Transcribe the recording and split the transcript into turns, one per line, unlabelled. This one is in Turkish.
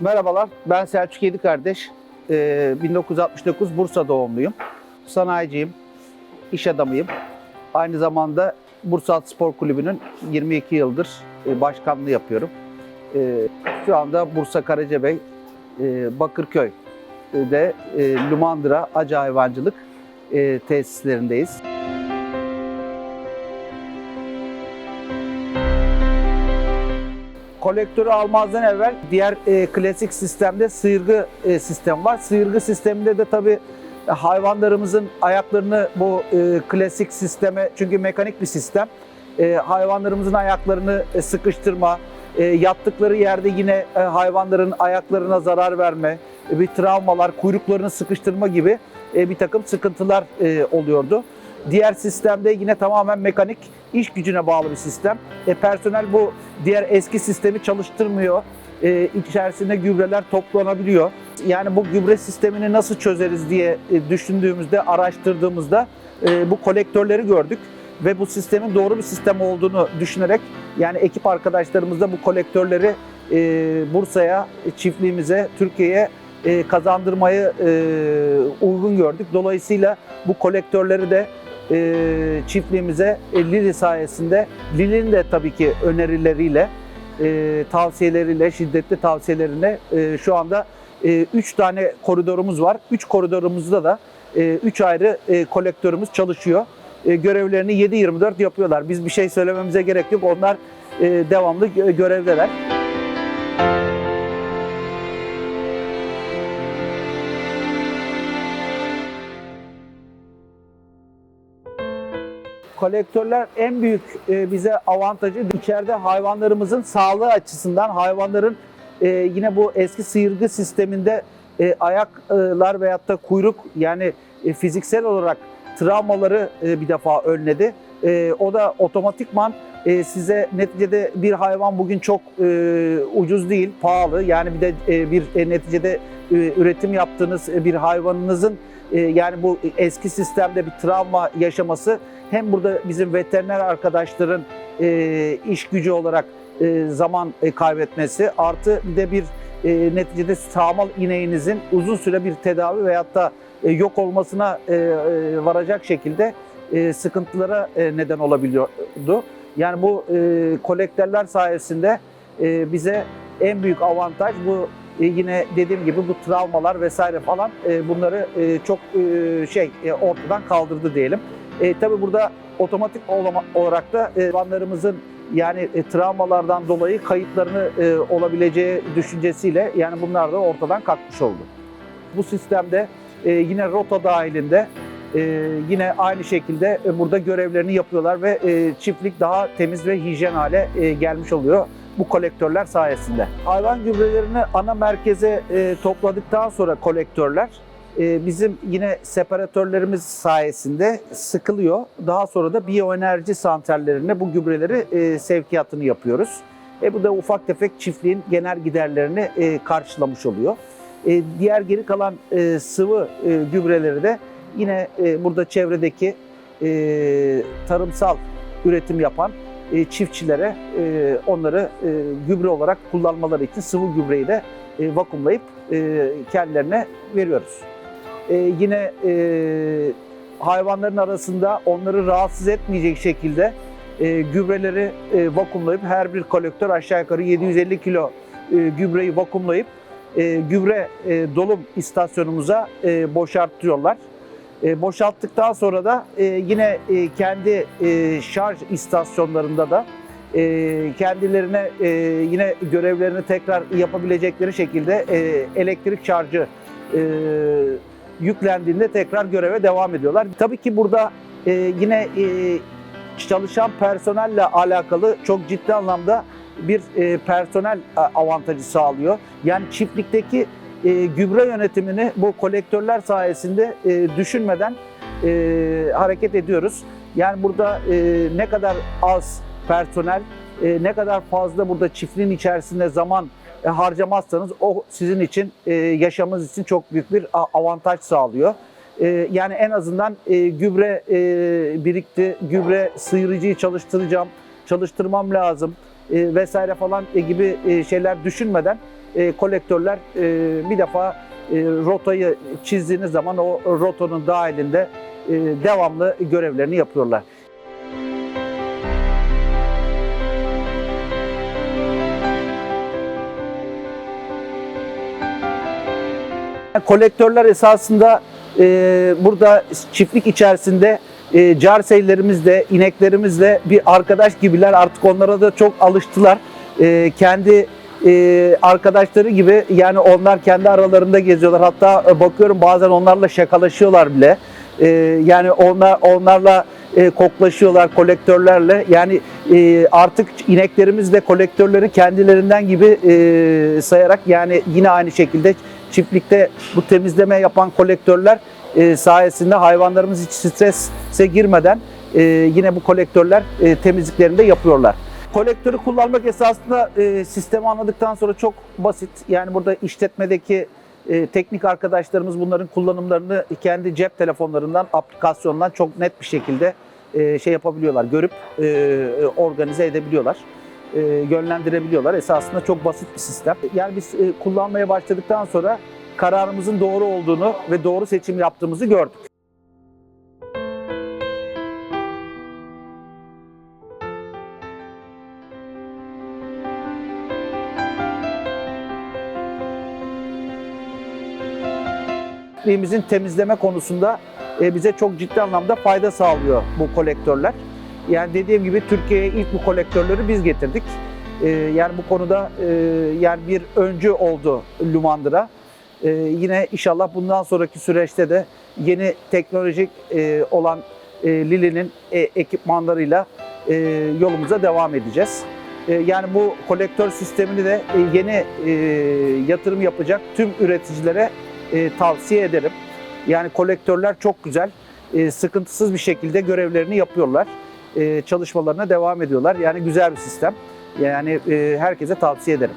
Merhabalar, ben Selçuk Yedi Kardeş. Ee, 1969 Bursa doğumluyum. Sanayiciyim, iş adamıyım. Aynı zamanda Bursa At Spor Kulübü'nün 22 yıldır e, başkanlığı yapıyorum. Ee, Şu anda Bursa Karacabey, e, Bakırköy'de e, Lumandıra Acı Hayvancılık e, tesislerindeyiz. Kolektörü almazdan evvel diğer e, klasik sistemde sıyırgı e, sistem var. Sıyırgı sisteminde de tabii hayvanlarımızın ayaklarını bu e, klasik sisteme çünkü mekanik bir sistem. E, hayvanlarımızın ayaklarını e, sıkıştırma, e, yattıkları yerde yine e, hayvanların ayaklarına zarar verme, e, bir travmalar, kuyruklarını sıkıştırma gibi e, bir takım sıkıntılar e, oluyordu. Diğer sistemde yine tamamen mekanik iş gücüne bağlı bir sistem. E, personel bu diğer eski sistemi çalıştırmıyor. E, içerisinde gübreler toplanabiliyor. Yani bu gübre sistemini nasıl çözeriz diye e, düşündüğümüzde, araştırdığımızda e, bu kolektörleri gördük ve bu sistemin doğru bir sistem olduğunu düşünerek yani ekip arkadaşlarımızla bu kolektörleri e, Bursa'ya, çiftliğimize, Türkiye'ye e, kazandırmayı e, uygun gördük. Dolayısıyla bu kolektörleri de e, çiftliğimize e, Lili sayesinde, Lili'nin de tabii ki önerileriyle, e, tavsiyeleriyle, şiddetli tavsiyelerine e, şu anda 3 tane koridorumuz var. 3 koridorumuzda da 3 ayrı e, kolektörümüz çalışıyor. E, görevlerini 7-24 yapıyorlar. Biz bir şey söylememize gerek yok. Onlar e, devamlı gö- görevdeler. Kolektörler en büyük e, bize avantajı içeride hayvanlarımızın sağlığı açısından hayvanların e, yine bu eski sıyırgı sisteminde e, ayaklar veyahut da kuyruk yani fiziksel olarak travmaları bir defa önledi. O da otomatikman size neticede bir hayvan bugün çok ucuz değil, pahalı. Yani bir de bir neticede üretim yaptığınız bir hayvanınızın yani bu eski sistemde bir travma yaşaması hem burada bizim veteriner arkadaşların e, iş gücü olarak e, zaman e, kaybetmesi artı bir de bir e, neticede sağmal ineğinizin uzun süre bir tedavi veyahut da e, yok olmasına e, e, varacak şekilde e, sıkıntılara e, neden olabiliyordu. Yani bu e, kolektörler sayesinde e, bize en büyük avantaj bu e, yine dediğim gibi bu travmalar vesaire falan e, bunları e, çok e, şey e, ortadan kaldırdı diyelim. E, tabii burada otomatik olarak da e, hayvanlarımızın yani e, travmalardan dolayı kayıplarını e, olabileceği düşüncesiyle yani bunlar da ortadan kalkmış oldu. Bu sistemde e, yine rota dahilinde e, yine aynı şekilde e, burada görevlerini yapıyorlar ve e, çiftlik daha temiz ve hijyen hale e, gelmiş oluyor bu kolektörler sayesinde. Hayvan gübrelerini ana merkeze e, topladıktan sonra kolektörler e, bizim yine separatörlerimiz sayesinde sıkılıyor. Daha sonra da biyoenerji santrallerine bu gübreleri e, sevkiyatını yapıyoruz. E, bu da ufak tefek çiftliğin genel giderlerini e, karşılamış oluyor. E, diğer geri kalan sıvı gübreleri de yine burada çevredeki tarımsal üretim yapan çiftçilere onları gübre olarak kullanmaları için sıvı gübreyi de vakumlayıp kendilerine veriyoruz. E, yine e, hayvanların arasında onları rahatsız etmeyecek şekilde e, gübreleri e, vakumlayıp her bir kolektör aşağı yukarı 750 kilo e, gübreyi vakumlayıp e, gübre e, dolum istasyonumuza e, boşaltıyorlar. E, boşalttıktan sonra da e, yine e, kendi e, şarj istasyonlarında da e, kendilerine e, yine görevlerini tekrar yapabilecekleri şekilde e, elektrik şarjı e, yüklendiğinde tekrar göreve devam ediyorlar. Tabii ki burada e, yine e, çalışan personelle alakalı çok ciddi anlamda bir e, personel a- avantajı sağlıyor. Yani çiftlikteki e, gübre yönetimini bu kolektörler sayesinde e, düşünmeden e, hareket ediyoruz. Yani burada e, ne kadar az personel, e, ne kadar fazla burada çiftliğin içerisinde zaman e, harcamazsanız o sizin için e, yaşamınız için çok büyük bir avantaj sağlıyor. E, yani en azından e, gübre birikti, gübre sıyırıcıyı çalıştıracağım, çalıştırmam lazım vesaire falan gibi şeyler düşünmeden kolektörler bir defa rotayı çizdiğiniz zaman o rotanın dahilinde devamlı görevlerini yapıyorlar. Kolektörler esasında e, burada çiftlik içerisinde e, carseylerimizle, ineklerimizle bir arkadaş gibiler. Artık onlara da çok alıştılar. E, kendi e, arkadaşları gibi yani onlar kendi aralarında geziyorlar. Hatta e, bakıyorum bazen onlarla şakalaşıyorlar bile. E, yani onlar onlarla e, koklaşıyorlar kolektörlerle. Yani e, artık ineklerimiz de kolektörleri kendilerinden gibi e, sayarak yani yine aynı şekilde çiftlikte bu temizleme yapan kolektörler e, sayesinde hayvanlarımız hiç strese girmeden e, yine bu kolektörler e, temizliklerini de yapıyorlar. Kolektörü kullanmak esasında sistemi anladıktan sonra çok basit. Yani burada işletmedeki teknik arkadaşlarımız bunların kullanımlarını kendi cep telefonlarından, aplikasyondan çok net bir şekilde şey yapabiliyorlar, görüp organize edebiliyorlar e, yönlendirebiliyorlar. Esasında çok basit bir sistem. Yani biz e, kullanmaya başladıktan sonra kararımızın doğru olduğunu ve doğru seçim yaptığımızı gördük. çiftliğimizin temizleme konusunda e, bize çok ciddi anlamda fayda sağlıyor bu kolektörler. Yani dediğim gibi Türkiye'ye ilk bu kolektörleri biz getirdik. E, yani bu konuda e, yani bir öncü oldu Lumandıra. E, yine inşallah bundan sonraki süreçte de yeni teknolojik e, olan e, Lili'nin e, ekipmanlarıyla yolumuza devam edeceğiz. E, yani bu kolektör sistemini de yeni yatırım yapacak tüm üreticilere tavsiye ederim. Yani kolektörler çok güzel, sıkıntısız bir şekilde görevlerini yapıyorlar. E, çalışmalarına devam ediyorlar. Yani güzel bir sistem. Yani e, herkese tavsiye ederim.